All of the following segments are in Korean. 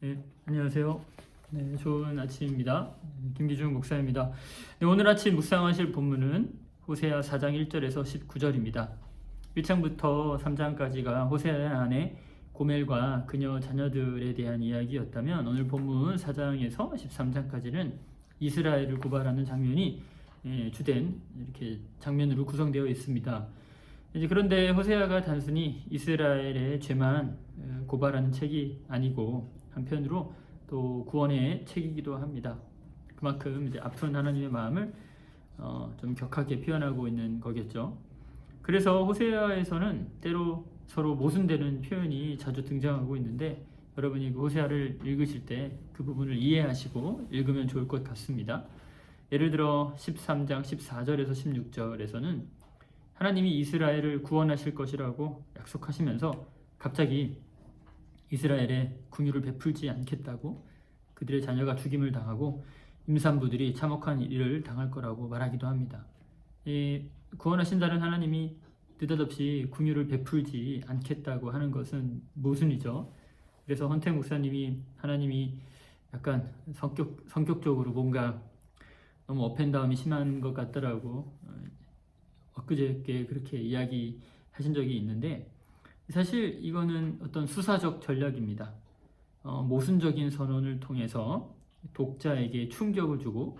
네, 안녕하세요. 네, 좋은 아침입니다. 네, 김기중 목사입니다. 네, 오늘 아침 묵상하실 본문은 호세아 4장 1절에서 19절입니다. 1장부터 3장까지가 호세아 안에 고멜과 그녀 자녀들에 대한 이야기였다면 오늘 본문 4장에서 13장까지는 이스라엘을 고발하는 장면이 예, 주된 이렇게 장면으로 구성되어 있습니다. 이제 그런데 호세아가 단순히 이스라엘의 죄만 어, 고발하는 책이 아니고 한편으로 또 구원의 책이기도 합니다. 그만큼 이제 아픈 하나님의 마음을 어, 좀 격하게 표현하고 있는 거겠죠. 그래서 호세아에서는 때로 서로 모순되는 표현이 자주 등장하고 있는데 여러분이 그 호세아를 읽으실 때 그 부분을 이해하시고 읽으면 좋을 것 같습니다. 예를 들어 13장 14절에서 16절에서는 하나님이 이스라엘을 구원하실 것이라고 약속하시면서 갑자기 이스라엘에 궁유를 베풀지 않겠다고 그들의 자녀가 죽임을 당하고 임산부들이 참혹한 일을 당할 거라고 말하기도 합니다. 이 구원하신다는 하나님이 느닷없이 궁유를 베풀지 않겠다고 하는 것은 모순이죠. 그래서 헌태 목사님이 하나님이 약간 성격 성격적으로 뭔가 너무 업앤다운이 심한 것 같더라고 어, 엊그저께 그렇게 이야기하신 적이 있는데 사실 이거는 어떤 수사적 전략입니다. 어, 모순적인 선언을 통해서 독자에게 충격을 주고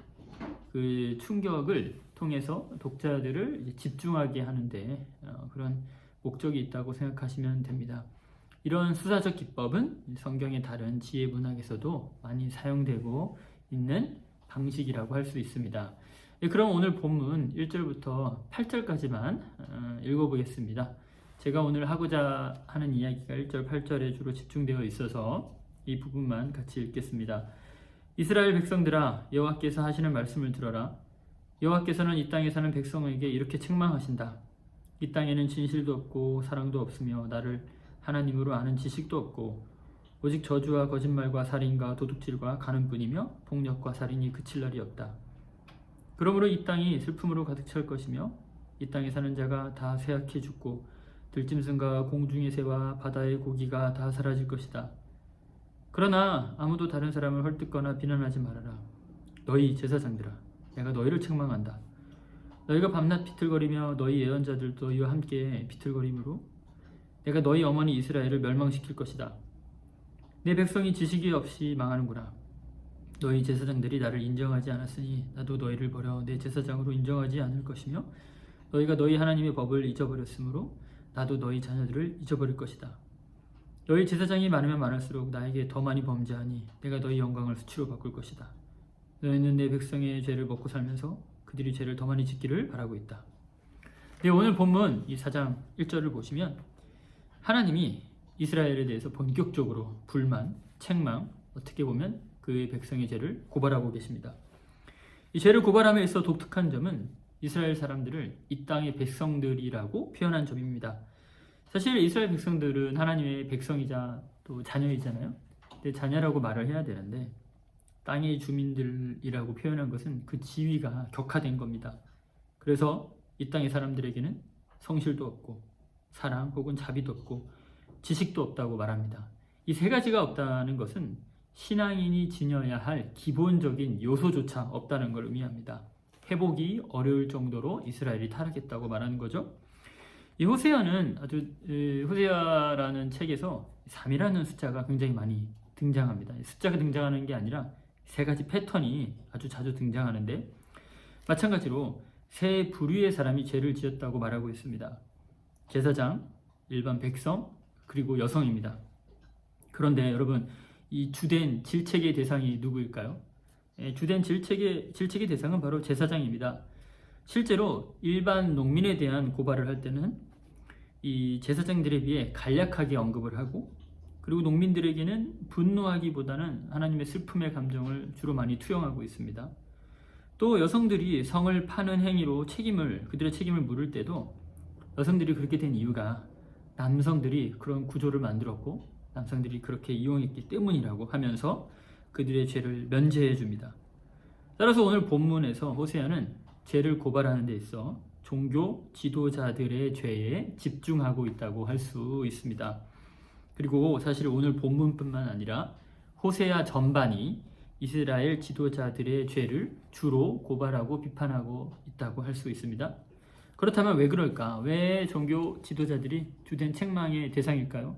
그 충격을 통해서 독자들을 집중하게 하는데 어, 그런 목적이 있다고 생각하시면 됩니다. 이런 수사적 기법은 성경의 다른 지혜 문학에서도 많이 사용되고 있는 방식이라고 할 수 있습니다. 예, 그럼 오늘 본문 1절부터 8절까지만 어, 읽어보겠습니다. 제가 오늘 하고자 하는 이야기가 1절, 8절에 주로 집중되어 있어서 이 부분만 같이 읽겠습니다. 이스라엘 백성들아 여호와께서 하시는 말씀을 들어라. 여호와께서는 이 땅에 사는 백성에게 이렇게 책망하신다. 이 땅에는 진실도 없고 사랑도 없으며 나를 하나님으로 아는 지식도 없고 오직 저주와 거짓말과 살인과 도둑질과 가는 뿐이며 폭력과 살인이 그칠 날이 없다. 그러므로 이 땅이 슬픔으로 가득 찰 것이며 이 땅에 사는 자가 다 쇠약해 죽고 들짐승과 공중의 새와 바다의 고기가 다 사라질 것이다. 그러나 아무도 다른 사람을 헐뜯거나 비난하지 말아라. 너희 제사장들아, 내가 너희를 책망한다. 너희가 밤낮 비틀거리며 너희 예언자들도 너희와 함께 비틀거림으로 내가 너희 어머니 이스라엘을 멸망시킬 것이다. 내 백성이 지식이 없이 망하는구나. 너희 제사장들이 나를 인정하지 않았으니 나도 너희를 버려 내 제사장으로 인정하지 않을 것이며 너희가 너희 하나님의 법을 잊어버렸으므로 나도 너희 자녀들을 잊어버릴 것이다. 너희 제사장이 많으면 많을수록 나에게 더 많이 범죄하니 내가 너희 영광을 수치로 바꿀 것이다. 너희는 내 백성의 죄를 먹고 살면서 그들이 죄를 더 많이 짓기를 바라고 있다. 네, 오늘 본문 이 4장 1절을 보시면 하나님이 이스라엘에 대해서 본격적으로 불만, 책망, 어떻게 보면 그의 백성의 죄를 고발하고 계십니다. 이 죄를 고발함에 있어 독특한 점은 이스라엘 사람들을 이 땅의 백성들이라고 표현한 점입니다. 사실 이스라엘 백성들은 하나님의 백성이자 또 자녀이잖아요. 근데 자녀라고 말을 해야 되는데 땅의 주민들이라고 표현한 것은 그 지위가 격화된 겁니다. 그래서 이 땅의 사람들에게는 성실도 없고 사랑 혹은 자비도 없고 지식도 없다고 말합니다. 이 세 가지가 없다는 것은 신앙인이 지녀야 할 기본적인 요소조차 없다는 걸 의미합니다. 회복이 어려울 정도로 이스라엘이 타락했다고 말하는 거죠. 이 호세아는 아주 에, 호세아라는 책에서 3이라는 숫자가 굉장히 많이 등장합니다. 숫자가 등장하는 게 아니라 세 가지 패턴이 아주 자주 등장하는데 마찬가지로 세 부류의 사람이 죄를 지었다고 말하고 있습니다. 제사장, 일반 백성, 그리고 여성입니다. 그런데 여러분 이 주된 질책의 대상이 누구일까요? 예, 주된 질책의 질책의 대상은 바로 제사장입니다. 실제로 일반 농민에 대한 고발을 할 때는 이 제사장들에 비해 간략하게 언급을 하고 그리고 농민들에게는 분노하기보다는 하나님의 슬픔의 감정을 주로 많이 투영하고 있습니다. 또 여성들이 성을 파는 행위로 책임을 그들의 책임을 물을 때도 여성들이 그렇게 된 이유가 남성들이 그런 구조를 만들었고 남성들이 그렇게 이용했기 때문이라고 하면서 그들의 죄를 면제해 줍니다. 따라서 오늘 본문에서 호세아는 죄를 고발하는 데 있어 종교 지도자들의 죄에 집중하고 있다고 할 수 있습니다. 그리고 사실 오늘 본문뿐만 아니라 호세아 전반이 이스라엘 지도자들의 죄를 주로 고발하고 비판하고 있다고 할 수 있습니다. 그렇다면 왜 그럴까? 왜 종교 지도자들이 주된 책망의 대상일까요?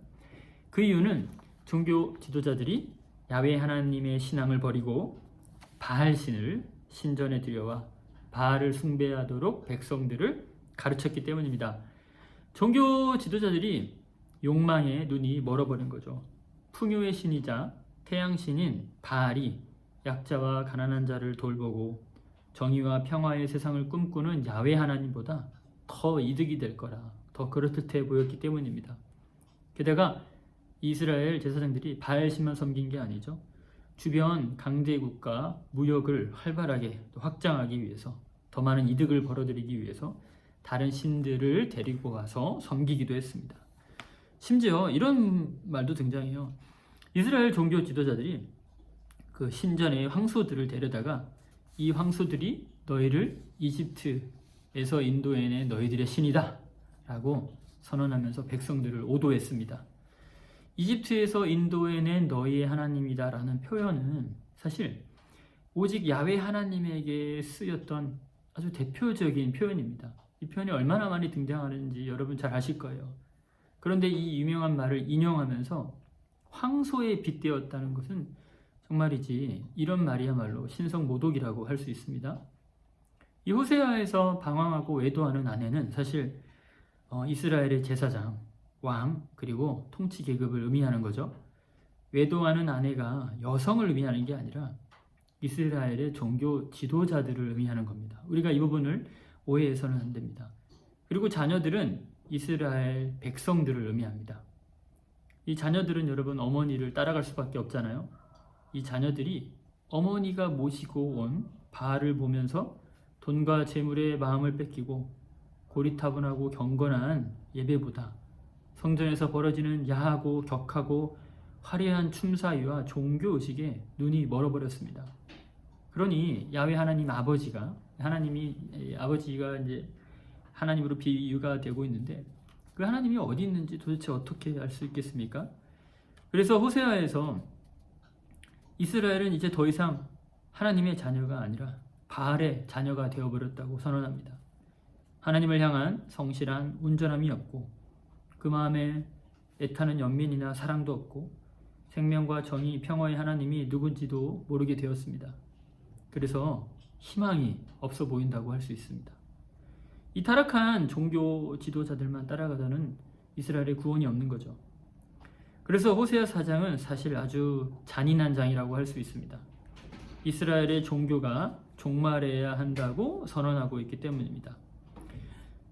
그 이유는 종교 지도자들이 야외 하나님의 신앙을 버리고 바알 신을 신전에 들여와 바알을 숭배하도록 백성들을 가르쳤기 때문입니다. 종교 지도자들이 욕망에 눈이 멀어버린 거죠. 풍요의 신이자 태양 신인 바알이 약자와 가난한 자를 돌보고 정의와 평화의 세상을 꿈꾸는 야외 하나님보다 더 이득이 될 거라 더 그렇듯해 보였기 때문입니다. 게다가 이스라엘 제사장들이 바알신만 섬긴 게 아니죠. 주변 강대국가 무역을 활발하게 또 확장하기 위해서 더 많은 이득을 벌어들이기 위해서 다른 신들을 데리고 가서 섬기기도 했습니다. 심지어 이런 말도 등장해요. 이스라엘 종교 지도자들이 그 신전의 황소들을 데려다가 이 황소들이 너희를 이집트에서 인도해낸 너희들의 신이다 라고 선언하면서 백성들을 오도했습니다. 이집트에서 인도해낸 너희의 하나님이다 라는 표현은 사실 오직 야외 하나님에게 쓰였던 아주 대표적인 표현입니다. 이 표현이 얼마나 많이 등장하는지 여러분 잘 아실 거예요. 그런데 이 유명한 말을 인용하면서 황소에 빗대었다는 것은 정말이지 이런 말이야말로 신성 모독이라고 할 수 있습니다. 이 호세아에서 방황하고 외도하는 아내는 사실 어, 이스라엘의 제사장, 왕 그리고 통치 계급을 의미하는 거죠. 외도하는 아내가 여성을 의미하는 게 아니라 이스라엘의 종교 지도자들을 의미하는 겁니다. 우리가 이 부분을 오해해서는 안 됩니다. 그리고 자녀들은 이스라엘 백성들을 의미합니다. 이 자녀들은 여러분 어머니를 따라갈 수밖에 없잖아요. 이 자녀들이 어머니가 모시고 온 바알을 보면서 돈과 재물의 마음을 뺏기고 고리타분하고 경건한 예배보다 성전에서 벌어지는 야하고 격하고 화려한 춤사위와 종교 의식에 눈이 멀어버렸습니다. 그러니 야외 하나님 아버지가 하나님이 아버지가 이제 하나님으로 비유가 되고 있는데 그 하나님이 어디 있는지 도대체 어떻게 알 수 있겠습니까? 그래서 호세아에서 이스라엘은 이제 더 이상 하나님의 자녀가 아니라 바알의 자녀가 되어버렸다고 선언합니다. 하나님을 향한 성실한 온전함이 없고 그 마음에 애타는 연민이나 사랑도 없고 생명과 정의, 평화의 하나님이 누군지도 모르게 되었습니다. 그래서 희망이 없어 보인다고 할 수 있습니다. 이 타락한 종교 지도자들만 따라가다는 이스라엘의 구원이 없는 거죠. 그래서 호세아 사장은 사실 아주 잔인한 장이라고 할 수 있습니다. 이스라엘의 종교가 종말해야 한다고 선언하고 있기 때문입니다.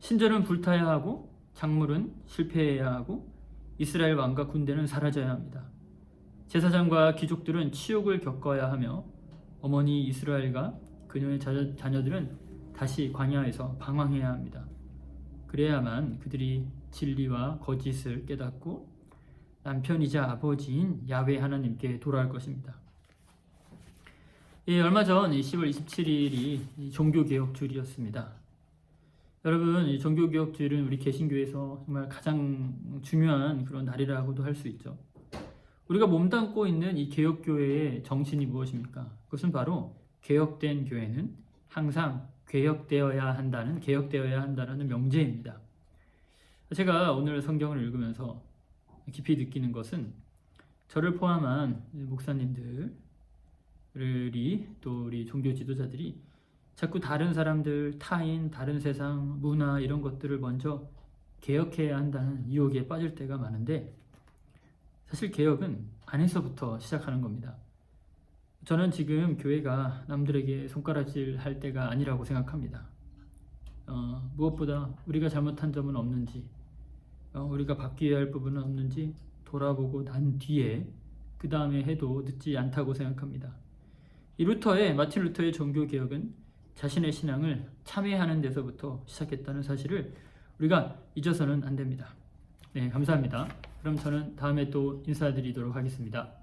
신전은 불타야 하고 작물은 실패해야 하고 이스라엘 왕과 군대는 사라져야 합니다. 제사장과 귀족들은 치욕을 겪어야 하며 어머니 이스라엘과 그녀의 자녀들은 다시 광야에서 방황해야 합니다. 그래야만 그들이 진리와 거짓을 깨닫고 남편이자 아버지인 야외 하나님께 돌아올 것입니다. 예, 얼마 전 10월 27일이 종교개혁 주일이었습니다. 여러분, 이 종교개혁 주일은 우리 개신교에서 정말 가장 중요한 그런 날이라고도 할 수 있죠. 우리가 몸담고 있는 이 개혁교회의 정신이 무엇입니까? 그것은 바로 개혁된 교회는 항상 개혁되어야 한다는, 개혁되어야 한다는 명제입니다. 제가 오늘 성경을 읽으면서 깊이 느끼는 것은 저를 포함한 목사님들이 또 우리 종교 지도자들이 자꾸 다른 사람들, 타인, 다른 세상, 문화 이런 것들을 먼저 개혁해야 한다는 유혹에 빠질 때가 많은데 사실 개혁은 안에서부터 시작하는 겁니다. 저는 지금 교회가 남들에게 손가락질 할 때가 아니라고 생각합니다. 어, 무엇보다 우리가 잘못한 점은 없는지, 어, 우리가 바뀌어야 할 부분은 없는지 돌아보고 난 뒤에 그 다음에 해도 늦지 않다고 생각합니다. 이 루터의 마틴 루터의 종교 개혁은 자신의 신앙을 참회하는 데서부터 시작했다는 사실을 우리가 잊어서는 안 됩니다. 네, 감사합니다. 그럼 저는 다음에 또 인사드리도록 하겠습니다.